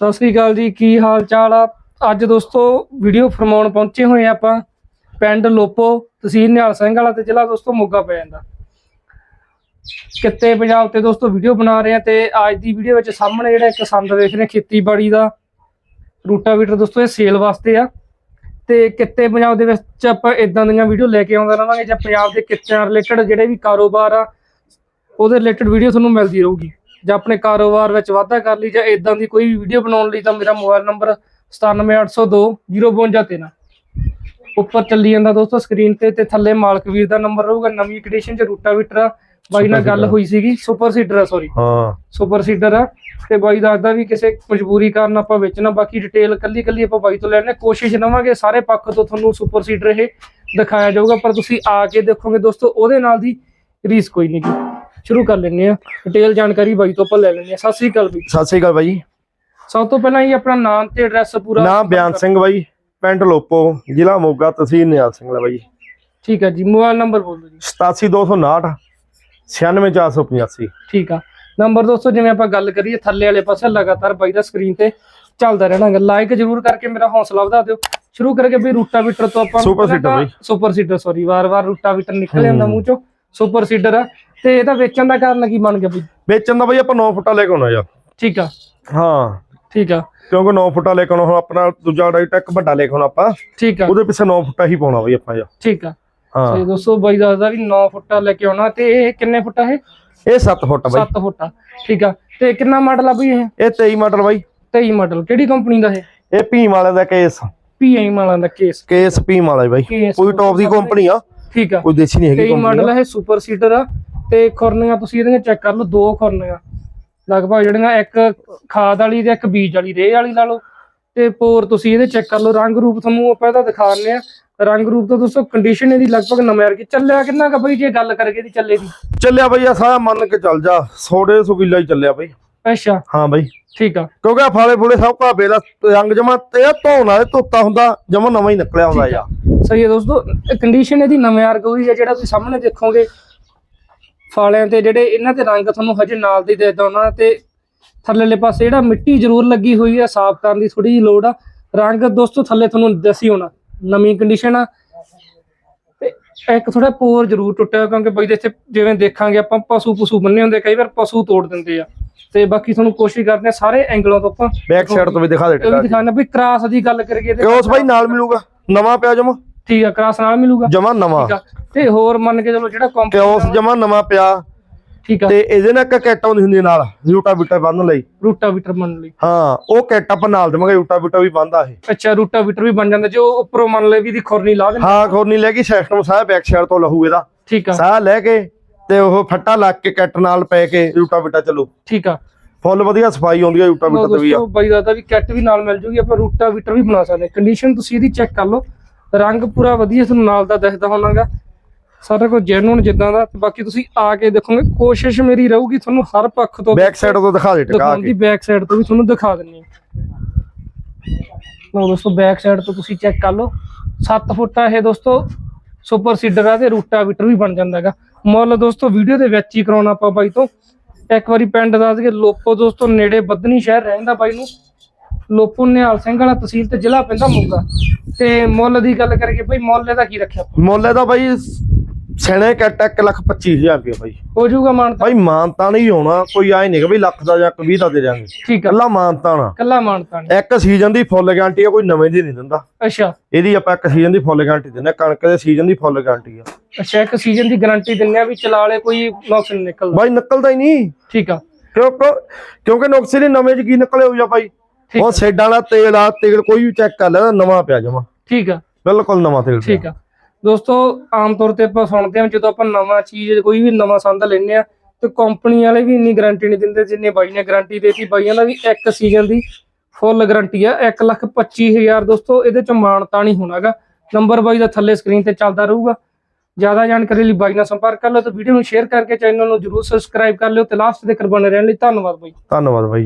ਸਤਿ ਸ੍ਰੀ ਅਕਾਲ ਜੀ, ਕੀ ਹਾਲ ਚਾਲ ਆ? ਅੱਜ ਦੋਸਤੋ ਵੀਡੀਓ ਫਰਮਾਉਣ ਪਹੁੰਚੇ ਹੋਏ ਆ ਆਪਾਂ ਪਿੰਡ ਲੋਪੋ ਤਹਿਸੀਲ ਨਿਹਾਲ ਸਿੰਘ ਵਾਲਾ ਤੇ ਜ਼ਿਲ੍ਹਾ ਦੋਸਤੋ ਮੋਗਾ ਪੈ ਜਾਂਦਾ। ਕਿੱਤੇ ਪੰਜਾਬ ਤੇ ਦੋਸਤੋ ਵੀਡੀਓ ਬਣਾ ਰਹੇ ਆ ਤੇ ਅੱਜ ਦੀ ਵੀਡੀਓ ਵਿੱਚ ਸਾਹਮਣੇ ਜਿਹੜਾ ਇੱਕ ਸੰਦ ਵੇਖ ਰਹੇ ਹਾਂ ਖੇਤੀਬਾੜੀ ਦਾ ਰੂਟਾਵੀਟਰ ਦੋਸਤੋ ਇਹ ਸੇਲ ਵਾਸਤੇ ਆ। ਤੇ ਕਿੱਤੇ ਪੰਜਾਬ ਦੇ ਵਿੱਚ ਆਪਾਂ ਇਦਾਂ ਦੀਆਂ ਵੀਡੀਓ ਲੈ ਕੇ ਆਉਂਦਾ ਰਵਾਂਗੇ ਜਾਂ ਪੰਜਾਬ ਦੇ ਕਿੱਤਿਆਂ ਰਿਲੇਟਡ ਜਿਹੜੇ ਵੀ ਕਾਰੋਬਾਰ ਆ, ਉਹਦੇ ਰਿਲੇਟਡ ਵੀਡੀਓ ਤੁਹਾਨੂੰ ਮਿਲਦੀ ਰਹੂਗੀ। ਜਾਂ ਆਪਣੇ ਕਾਰੋਬਾਰ ਵਿੱਚ ਵਾਧਾ ਕਰ ਲਈ ਜਾਂ ਇਦਾਂ ਦੀ ਕੋਈ ਵੀਡੀਓ ਬਣਾਉਣ ਲਈ ਤਾਂ ਮੇਰਾ ਮੋਬਾਈਲ ਨੰਬਰ 97802 ਉੱਪਰ ਚੱਲੀ ਜਾਂਦਾ ਦੋਸਤੋ ਸਕਰੀਨ ਤੇ ਤੇ ਥੱਲੇ ਮਾਲਕ ਵੀਰ ਦਾ ਨੰਬਰ ਰਹੂਗਾ ਨਵੀਂ ਕੰਡੀਸ਼ਨ ਚ ਰੂਟਾਵੀਟਰ ਆ ਬਾਈ ਨਾਲ ਗੱਲ ਹੋਈ ਸੀਗੀ ਸੁਪਰ ਸੀਡਰ ਆ ਸੌਰੀ ਹਾਂ। ਸੁਪਰ ਸੀਡਰ ਆ। ਤੇ ਬਾਈ ਦੱਸਦਾ ਵੀ ਕਿਸੇ ਮਜਬੂਰੀ ਕਾਰਨ ਆਪਾਂ ਵੇਚਣਾ ਬਾਕੀ ਡਿਟੇਲ ਕੱਲੀ ਕੱਲੀ ਆਪਾਂ ਬਾਈ ਤੋਂ ਲੈਣੇ ਕੋਸ਼ਿਸ਼ ਲਵਾਂਗੇ ਸਾਰੇ ਪੱਖ ਤੋਂ ਤੁਹਾਨੂੰ ਸੁਪਰ ਸੀਡਰ ਇਹ ਦਿਖਾਇਆ ਜਾਊਗਾ ਪਰ ਤੁਸੀਂ ਆ ਕੇ ਦੇਖੋਗੇ ਦੋਸਤੋ ਉਹਦੇ ਨਾਲ ਦੀ ਰੀਸ ਕੋਈ ਨਹੀਂ ਸ਼ੁਰੂ ਕਰ ਲੈਂਦੇ ਆ ਡਿਟੇਲ ਜਾਣਕਾਰੀ ਬਾਈ ਤੋਂ ਆਪਾਂ ਲੈ ਲੈਂਦੇ ਆ ਸਤਿ ਸ੍ਰੀ ਅਕਾਲ ਬਾਈ। ਸਤਿ ਸ੍ਰੀ ਅਕਾਲ ਬਾਈ। ਸਭ ਤੋਂ ਪਹਿਲਾਂ ਇਹ ਆਪਣਾ ਨਾਮ ਤੇ ਐਡਰੈਸ ਪੂਰਾ ਨਾਮ ਬਿਆਨ ਸਿੰਘ ਬਾਈ ਪਿੰਡ ਲੋਪੋ ਜ਼ਿਲ੍ਹਾ ਮੋਗਾ ਤਹਿਸੀਲ ਨਿਹਾਲ ਸਿੰਘ ਦਾ ਬਾਈ। ਠੀਕ ਹੈ ਜੀ ਮੋਬਾਈਲ ਨੰਬਰ ਬੋਲੋ ਜੀ। 87259 96485 ਠੀਕ ਆ। ਨੰਬਰ ਦੋਸਤੋ ਜਿਵੇਂ ਆਪਾਂ ਗੱਲ ਕਰੀਏ ਥੱਲੇ ਵਾਲੇ ਪਾਸੇ ਲਗਾਤਾਰ ਬਾਈ ਦਾ ਸਕਰੀਨ ਤੇ ਚੱਲਦਾ ਰਹਿਣਾਗਾ। ਲਾਈਕ ਜਰੂਰ ਕਰਕੇ ਮੇਰਾ ਹੌਸਲਾ ਵਧਾ ਦਿਓ। ਸ਼ੁਰੂ ਕਰਕੇ ਵੀ ਰੂਟਾਵੀਟਰ ਤੋਂ ਆਪਾਂ ਬਾਈ। ਸੁਪਰ ਸੀਡਰ ਸੌਰੀ ਵਾਰ-ਵਾਰ ਰੂਟਾਵੀਟਰ ਨਿਕਲ ਜਾਂਦਾ ਮੂੰਹ ਚੋਂ। ਸੁਪਰ ਸੀਡਰ ਆ। ਤੇ ਇਹਦਾ ਵੇਚਣ ਦਾ ਕਾਰਨ ਕੀ ਬਣ ਗਿਆ ਬਈ? ਵੇਚਣ ਦਾ ਬਾਈ ਆਪਾਂ 9 ਫੁੱਟਾ ਲੈ ਕੇ ਆਉਣਾ ਯਾਰ। ਠੀਕ ਆ। ਹਾਂ। ਠੀਕ ਆ। ਕਿਉਂਕਿ 9 ਫੁੱਟਾ ਲੈ ਕੇ ਆਉਣਾ ਹੁਣ ਆਪਣਾ ਦੂਜਾ ਡਾਈਟ ਇੱਕ ਵੱਡਾ ਲੈ ਕੇ ਆਉਣਾ ਆਪਾਂ ਠੀਕ ਆ। ਉਹਦੇ ਪਿੱਛੇ 9 ਫੁੱਟਾ ਹੀ ਪਾਉਣਾ ਬਾਈ ਆਪਾਂ ਯਾਰ। ਠੀਕ ਆ। ਹਾਂ। ਤੇ ਦੋਸਤੋ ਬਾਈ ਦੱਸਦਾ ਵੀ 9 ਫੁੱਟਾ ਲੈ ਕੇ ਆਉਣਾ ਤੇ ਇਹ ਕਿੰਨੇ ਫੁੱਟਾ ਇਹ? ਇਹ 7 ਫੁੱਟ ਬਾਈ। 7 ਫੁੱਟਾ ਠੀਕ ਆ। ਤੇ ਕਿੰਨਾ ਮਾਡਲ ਆ ਬਈ ਇਹ? ਇਹ 23 ਮਾਡਲ ਬਾਈ। 23 ਮਾਡਲ। ਕਿਹੜੀ ਕੰਪਨੀ ਦਾ ਇਹ? ਇਹ ਭੀਮ ਵਾਲੇ ਦਾ ਕੇਸ। ਪੀਆਈ ਮਾਲਾਂ ਦਾ ਕੇਸ। ਕੇਸ ਭੀਮ ਵਾਲਾ ਬਾਈ। ਕੋਈ ਟੌਪ ਦੀ ਕੰਪਨੀ ਆ ਠੀਕ ਆ। ਕੋਈ ਦੇਸੀ ਨਹੀਂ ਹੈਗੀ ਕੰਪਨੀ ਮਾਡਲ ਇਹ ਸੁਪਰ ਸੀਡਰ ਆ। ਤੇ ਖੁਰਨੀਆਂ ਤੁਸੀਂ ਇਹਦੀਆਂ ਚੈੱਕ ਕਰ ਲਓ ਦੋ ਖੁਰਨੀਆਂ। ਲਗਭਗ ਜਿਹੜੀਆਂ ਇੱਕ ਖਾਦ ਵਾਲੀ ਤੇ ਇੱਕ ਬੀਜ ਵਾਲੀ ਰੇਹ ਵਾਲੀ ਲਾ ਲਓ। ਤੇ ਪੋਰ ਤੁਸੀਂ ਇਹਦੇ ਚੈੱਕ ਕਰ ਲਓ ਰੰਗ ਰੂਪ ਤੁਹਾਨੂੰ ਆਪਾਂ ਇਹਦਾ ਦਿਖਾ ਦਿੰਦੇ ਆ ਰੰਗ ਰੂਪ ਤੋਂ ਦੋਸਤੋ ਕੰਡੀਸ਼ਨ ਇਹਦੀ ਲਗਭਗ ਨਵੇਂ ਵਰਗੀ ਚੱਲਿਆ ਕਿੰਨਾ ਕੁ ਬਈ ਜੇ ਗੱਲ ਕਰਗੇ ਦੀ ਚੱਲੇ ਦੀ? ਚੱਲਿਆ ਬਾਈ ਆ ਸਾਰਾ ਮੰਨ ਕੇ ਚੱਲ ਜਾ। 100 150 ਕਿੱਲਾ ਹੀ ਚੱਲਿਆ ਬਾਈ। ਅੱਛਾ। ਹਾਂ ਬਾਈ। ਠੀਕ ਆ। ਕਿਉਂਕਿ ਆਹ ਫਾਲੇ ਫੁਲੇ ਸਭ ਭਾਵੇਂ ਦਾ ਰੰਗ ਜਮਾ ਤੇ ਆ ਧੋਣ ਵਾਲੇ ਧੋਤਾ ਹੁੰਦਾ ਜਮਾ ਨਵਾਂ ਹੀ ਨਿਕਲਿਆ ਹੁੰਦਾ ਯਾਰ ਸਹੀ ਹੈ ਦੋਸਤੋ ਕੰਡੀਸ਼ਨ ਇਹਦੀ ਨਵੇਂ ਵਰਗ ਹੋਈ ਹੈ ਜਿਹੜਾ ਤੁਸੀਂ ਸਾਹਮਣੇ ਦੇਖੋਗੇ ਫਾਲਿਆਂ ਤੇ ਜਿਹੜੇ ਇਹਨਾਂ ਤੇ ਰੰਗ ਤੁਹਾਨੂੰ ਹਜੇ ਨਾਲ ਦੀ ਦੇਦਾ ਉਹਨਾਂ ਤੇ ਥੱਲੇਲੇ ਪਾਸੇ ਜਿਹੜਾ ਮਿੱਟੀ ਜ਼ਰੂਰ ਲੱਗੀ ਹੋਈ ਹੈ ਸਾਫ਼ ਕਰਨ ਦੀ ਥੋੜੀ ਜਿਹੀ ਲੋੜ ਆ। ਰੰਗ ਦੋਸਤੋ ਥੱਲੇ ਤੁਹਾਨੂੰ ਦੱਸੀ ਹੋਣਾ ਨਵੀਂ ਕੰਡੀਸ਼ਨ ਆ। ਤੇ ਇੱਕ ਥੋੜਾ ਪੋਰ ਜ਼ਰੂਰ ਟੁੱਟਿਆ ਕਿਉਂਕਿ ਬਈ ਦੇ ਇੱਥੇ ਜਿਵੇਂ ਦੇਖਾਂਗੇ ਆਪਾਂ ਪਸ਼ੂ ਪਸ਼ੂ ਬੰਨੇ ਹੁੰਦੇ ਕਈ ਵਾਰ ਪਸ਼ੂ ਤੋੜ ਦਿੰਦੇ ਆ। ਤੇ ਬਾਕੀ ਤੁਹਾਨੂੰ ਕੋਸ਼ਿਸ਼ ਕਰਦੇ ਆ ਸਾਰੇ ਐਂਗਲਾਂ ਤੋਂ ਆਪਾਂ ਬੈਕ ਸਾਈਡ ਤੋਂ ਵੀ ਦਿਖਾ ਦੇ ਦਿਖਾਣਾ ਵੀ ਕ੍ਰਾਸ ਦੀ ਗੱਲ ਕਰੀਏ ਤੇ ਉਸ ਬਾਈ ਨਾਲ ਮਿਲੂਗਾ? ਨਵਾਂ ਪਿਆ ਜਮਾ? ਠੀਕ ਆ ਕ੍ਰਾਸ ਨਾਲ ਮਿਲੂਗਾ। ਜਮਾ ਨਵਾਂ ਠੀਕ ਆ। ਤੇ ਹੋਰ ਮੰਨ ਕੇ ਚਲੋ ਜਿਹੜਾ ਕੰਪਨੀ ਕਿਉਸ ਜਮਾ ਨਵਾਂ ਪਿਆ। ਠੀਕ ਆ। ਤੇ ਇਹਦੇ ਨਾਲ ਇੱਕ ਕਿੱਟ ਆਉਂਦੀ ਹੁੰਦੀ ਨਾਲ ਰੂਟਾ ਬਿਟਾ ਬੰਨ੍ਹਣ ਲਈ। ਰੂਟਾਵੀਟਰ ਮੰਨ ਲਈ। ਹਾਂ ਉਹ ਕਿੱਟ ਆਪਾਂ ਨਾਲ ਦੇਵਾਂਗੇ ਰੂਟਾ ਬਿਟਾ ਵੀ ਬੰਦਾ ਇਹ। ਅੱਛਾ ਰੂਟਾਵੀਟਰ ਵੀ ਬਣ ਜਾਂਦਾ। ਜੋ ਉੱਪਰੋਂ ਮੰਨ ਲੈ ਵੀ ਦੀ ਖੁਰਨੀ ਲਾ ਦੇਣੀ ਹਾਂ ਖੋਰਨੀ ਲੈ ਕੇ ਸਿਸਟਮ ਸਾਰਾ ਬੈਕ ਸਾਈਡ ਤੋਂ ਲਹੂ ਇਹਦਾ। ਠੀਕ ਆ। ਸਾਹ ਲੈ ਕੇ ਤੇ ਉਹ ਫੱਟਾ ਲੱਗ ਕੇ ਕਿੱਟ ਨਾਲ ਪੈ ਕੇ ਰੂਟਾ ਬਿਟਾ ਚੱਲੂ। ਠੀਕ ਆ। ਫੁੱਲ ਵਧੀਆ ਸਫ਼ਾਈ ਆਉਂਦੀ ਹੈ ਰੂਟਾ ਬਿਟਾ ਤੇ ਵੀ ਆ। ਬਾਈ ਦਾਦਾ ਵੀ ਕੈਟ ਵੀ ਨਾਲ ਮਿਲ ਜੂਗੀ। ਆਪਾਂ ਰੂਟਾਵੀਟਰ ਵੀ ਬਣਾ ਸਕਦੇ ਕੰਡੀਸ਼ਨ ਤੁਸੀਂ ਇਹਦੀ ਚੈੱਕ ਕਰ ਲਓ। ਰੰਗ ਪੂਰਾ ਵਧੀਆ ਤੁਹਾਨੂੰ ਨਾਲ ਦਾ ਦਿਖਦਾ ਹੋਣਾਗਾ। ਸਾਰਾ ਕੁਝ ਜੈਨੂਨ ਜਿੱਦਾਂ ਦਾ ਤੇ ਬਾਕੀ ਤੁਸੀਂ ਆ ਕੇ ਦੇਖੋਗੇ ਕੋਸ਼ਿਸ਼ ਮੇਰੀ ਰਹੂਗੀ ਤੁਹਾਨੂੰ ਹਰ ਪੱਖ ਤੋਂ ਬੈਕ ਸਾਈਡ ਤੋਂ ਦਿਖਾ ਦੇ ਟਿਕਾ ਦਿਖਾਉਣ ਦੀ ਕੇ ਬੈਕ ਸਾਈਡ ਤੋਂ ਵੀ ਤੁਹਾਨੂੰ ਦਿਖਾ ਦਿੰਨੀ ਲਓ ਦੋਸਤੋ ਬੈਕ ਸਾਈਡ ਤੋਂ ਤੁਸੀਂ ਚੈੱਕ ਕਰ ਲਓ। 7 ਫੁੱਟ ਆ ਇਹ ਦੋਸਤੋ ਸੁਪਰ ਸੀਡਰ ਆ ਤੇ ਰੂਟਾਵੀਟਰ ਵੀ ਬਣ ਜਾਂਦਾ ਹੈਗਾ ਮੁੱਲ ਦੋਸਤੋ ਵੀਡੀਓ ਦੇ ਵਿੱਚ ਹੀ ਕਰਾਉਣਾ ਆਪਾਂ ਬਾਈ ਤੋਂ। ਇੱਕ ਵਾਰੀ ਪਿੰਡ ਦੱਸ ਕੇ ਲੋਪੋ ਦੋਸਤੋ ਨੇੜੇ ਬੱਦਨੀ ਸ਼ਹਿਰ ਰਹਿੰਦਾ ਬਾਈ ਨੂੰ। ਲੋਪੋ ਨਿਹਾਲ ਸਿੰਘ ਵਾਲਾ ਤਹਿਸੀਲ ਤੇ ਜ਼ਿਲ੍ਹਾ ਪੈਂਦਾ ਮੋਗਾ। ਤੇ ਮੁੱਲ ਦੀ ਗੱਲ ਕਰੀਏ ਬਾਈ ਮੁੱਲ ਇਹਦਾ ਕੀ ਰੱਖਿਆ ਆਪਾਂ? ਮੁੱਲ ਇਹਦਾ ਬਾਈ ਸੈਣੇ ਕੱਟ 1 ਲੱਖ 25000 ਰੁਪਏ ਬਾਈ। ਹੋ ਜਾਊਗਾ ਮਾਨਤਾ ਬਾਈ ਮਾਨਤਾ ਨਹੀਂ ਹੋਣਾ ਕੋਈ ਆਏ ਨਹੀਂ ਕਿ ਬਈ ਲੱਖ ਦਾ ਜਾਂ 20 ਦਾ ਦੇ ਦਿਆਂਗੇ। ਠੀਕ ਆ। ਕੱਲਾ ਮਾਨਤਾ ਨਾ। ਕੱਲਾ ਮਾਨਤਾ ਨੀ। ਇੱਕ ਸੀਜ਼ਨ ਦੀ ਫੁੱਲ ਗਾਰੰਟੀ ਆ ਕੋਈ ਨਵੇਂ ਦੀ ਨਹੀਂ ਦਿੰਦਾ। ਅੱਛਾ। ਇਹਦੀ ਆਪਾਂ ਇੱਕ ਸੀਜ਼ਨ ਦੀ ਫੁੱਲ ਗਾਰੰਟੀ ਦਿੰਦੇ ਹਾਂ, ਕਣਕ ਦੇ ਸੀਜ਼ਨ ਦੀ ਫੁੱਲ ਗਾਰੰਟੀ ਆ। ਅੱਛਾ ਇੱਕ ਸੀਜ਼ਨ ਦੀ ਗਾਰੰਟੀ ਦਿੰਨੇ ਆ ਵੀ ਚਲਾ ਲੈ ਕੋਈ ਨੁਕਸ ਨਹੀਂ ਨਿਕਲਦਾ। ਬਾਈ ਨਿਕਲਦਾ ਹੀ ਨਹੀਂ। ਠੀਕ ਆ। ਕਿਉਂਕਿ ਕਿਉਂਕਿ ਨੁਕਸੇ ਦੇ ਨਵੇਂ ਚ ਕੀ ਨਿਕਲੇ ਹੋ ਜਾ ਬਾਈ? ਉਹ ਸੈਡਾਂ ਵਾਲਾ ਤੇਲ ਆ ਤੇਲ ਕੋਈ ਵੀ ਚੈੱਕ ਕਰ ਲੈ ਨਵਾਂ ਪਿਆ ਜਮਾ। ਠੀਕ ਆ। ਬਿਲਕੁਲ ਨਵਾਂ ਤੇਲ। ਠੀਕ ਆ। ਦੋਸਤੋ ਆਮ ਤੌਰ ਤੇ ਆਪਾਂ ਸੁਣਦੇ ਹਾਂ ਜਦੋਂ ਆਪਾਂ ਨਵਾਂ ਚੀਜ਼ ਕੋਈ ਵੀ ਨਵਾਂ ਸੰਦ ਲੈਨੇ ਆ ਤੇ ਕੰਪਨੀ ਵਾਲੇ ਵੀ ਇੰਨੀ ਗਾਰੰਟੀ ਨਹੀਂ ਦਿੰਦੇ ਜਿੰਨੇ ਬਾਈ ਨੇ ਗਾਰੰਟੀ ਦੇਤੀ। ਬਾਈਆਂ ਦਾ ਵੀ ਇੱਕ ਸੀਜ਼ਨ ਦੀ ਫੁੱਲ ਗਾਰੰਟੀ ਆ। 125000 ਦੋਸਤੋ ਇਹਦੇ ਚ ਮਾਨਤਾ ਨਹੀਂ ਹੋਣਾਗਾ ਨੰਬਰ ਬਾਈ ਦਾ ਥੱਲੇ ਸਕਰੀਨ ਤੇ ਚੱਲਦਾ ਰਹੂਗਾ। ਜ਼ਿਆਦਾ ਜਾਣਕਾਰੀ ਲਈ ਬਾਈ ਨਾਲ ਸੰਪਰਕ ਕਰ ਲਓ ਤੇ ਵੀਡੀਓ ਨੂੰ ਸ਼ੇਅਰ ਕਰਕੇ ਚੈਨਲ ਨੂੰ ਜਰੂਰ ਸਬਸਕ੍ਰਾਈਬ ਕਰ ਲਿਓ ਤੇ ਲਾਸਟ ਦੇ ਬਣੇ ਰਹਿਣ ਲਈ ਧੰਨਵਾਦ ਬਾਈ। ਧੰਨਵਾਦ ਬਾਈ।